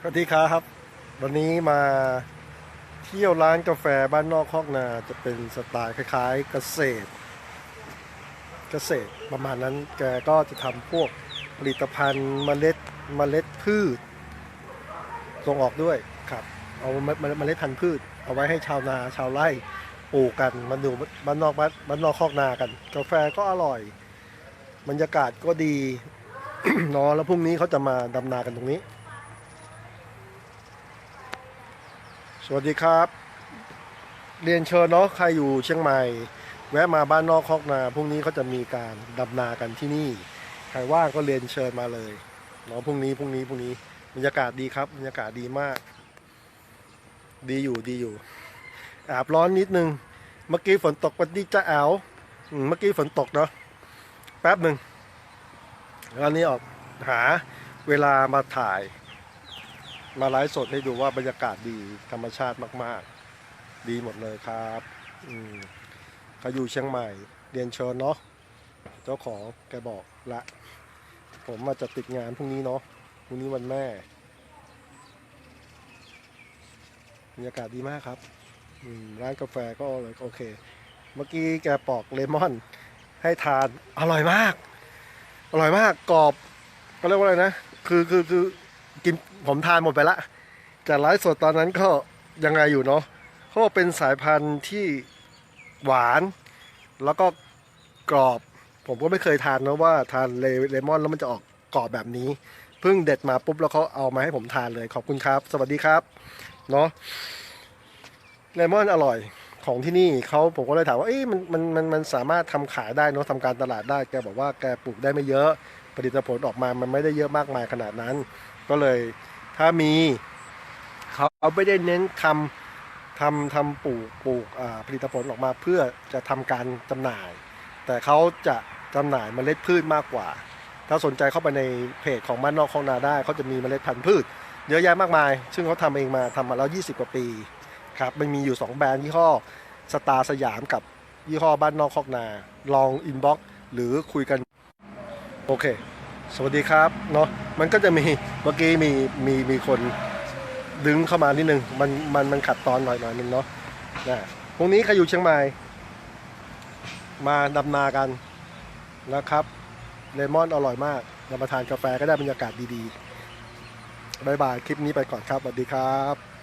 สวัสดีครับ วันนี้มาเที่ยวร้านกาแฟบ้านนอกคอกนาจะเป็นสไตล์คล้ายๆเกษตร เกษตรประมาณนั้นแกก็จะทำพวกผลิตภัณฑ์เมล็ดเมล็ดพืชส่งออกด้วยครับ เอาเมล็ดพันธุ์พืช เอาไว้ให้ชาวนาชาวไร่ปลูกกันมาดูบ้านนอกบ้านบ้านนอกคอกนากัน กาแฟก็อร่อย บรรยากาศก็ดีเนาะแล้วพรุ่งนี้เขาจะมาดำนากันตรงนี้ สวัสดีครับ เรียนเชิญเนาะใครอยู่เชียงใหม่ แวะมาบ้านนอกคอกนาพรุ่งนี้เขาจะมีการดำนากันที่นี่ใครว่างก็เรียนเชิญมาเลยเนาะพรุ่งนี้พรุ่งนี้พรุ่งนี้บรรยากาศดีครับบรรยากาศดีมาก ดีอยู่ดีอยู่แอบร้อนนิดนึง เมื่อกี้ฝนตกวันนี้จะแอวเมื่อกี้ฝนตกเนาะแป๊บหนึ่งแล้วนี้ออกหาเวลามาถ่าย มาไลฟ์สดให้ดูว่าบรรยากาศดีธรรมชาติมาก ๆ ดีหมดเลยครับอืมเขาอยู่เชียงใหม่เรียนเชิญเนาะเจ้าของแกบอกละ ผมมาจะติดงานพรุ่งนี้เนาะพรุ่งนี้วันแม่บรรยากาศดีมากครับอืมร้านกาแฟก็เลยโอเค เมื่อกี้แกปอกเลมอน ให้ทานอร่อยมาก อร่อยมากกรอบเขาเรียกว่าอะไรนะ คือคือคือ กินผมทานหมดไปละแต่ไลฟ์สดตอนนั้นก็ยังไงอยู่เนาะเขาบอกเป็นสายพันธุ์ที่หวาน แล้วก็กรอบ ผมก็ไม่เคยทานนะว่าทานเลเลมอนแล้วมันจะออกกรอบแบบนี้เพิ่งเด็ดมาปุ๊บแล้วเขาเอามาให้ผมทานเลยขอบคุณครับ สวัสดีครับเนาะเลมอนอร่อยของที่นี่เขาผมก็เลยถามว่าเอ๊ะมันมันมันมันสามารถทำขายได้เนาะทำการตลาดได้แกบอกว่าแกปลูกได้ไม่เยอะผลิตผลออกมามันไม่ได้เยอะมากมายขนาดนั้น ก็เลยถ้ามีเขาไม่ได้เน้นทำทำทำปลูกปลูกผลิตผลออกมาเพื่อจะทำการจำหน่าย แต่เขาจะจำหน่ายเมล็ดพืชมากกว่า ถ้าสนใจเข้าไปในเพจของบ้านนอกของนาได้เขาจะมีเมล็ดพันธุ์พืช เยอะแยะมากมาย ซึ่งเขาทำเองมาทำมาแล้ว 20 กว่าปีครับมันมีอยู่ 2 แบรนด์ยี่ห้อสตาร์สยามกับยี่ห้อบ้านนอกคอกนา ลองอินบ็อกหรือคุยกัน โอเค สวัสดีครับเนาะมันก็จะมีเมื่อกี้มีมีมีคนดึงเข้ามานิดนึงมันมันมันขัดตอนหน่อยหน่อยนึงเนาะนะพรุ่งนี้ใครอยู่เชียงใหม่ มาดำนากันนะครับเลมอนอร่อยมากรับประทานกาแฟก็ได้บรรยากาศดีๆบายบาย คลิปนี้ไปก่อนครับสวัสดีครับ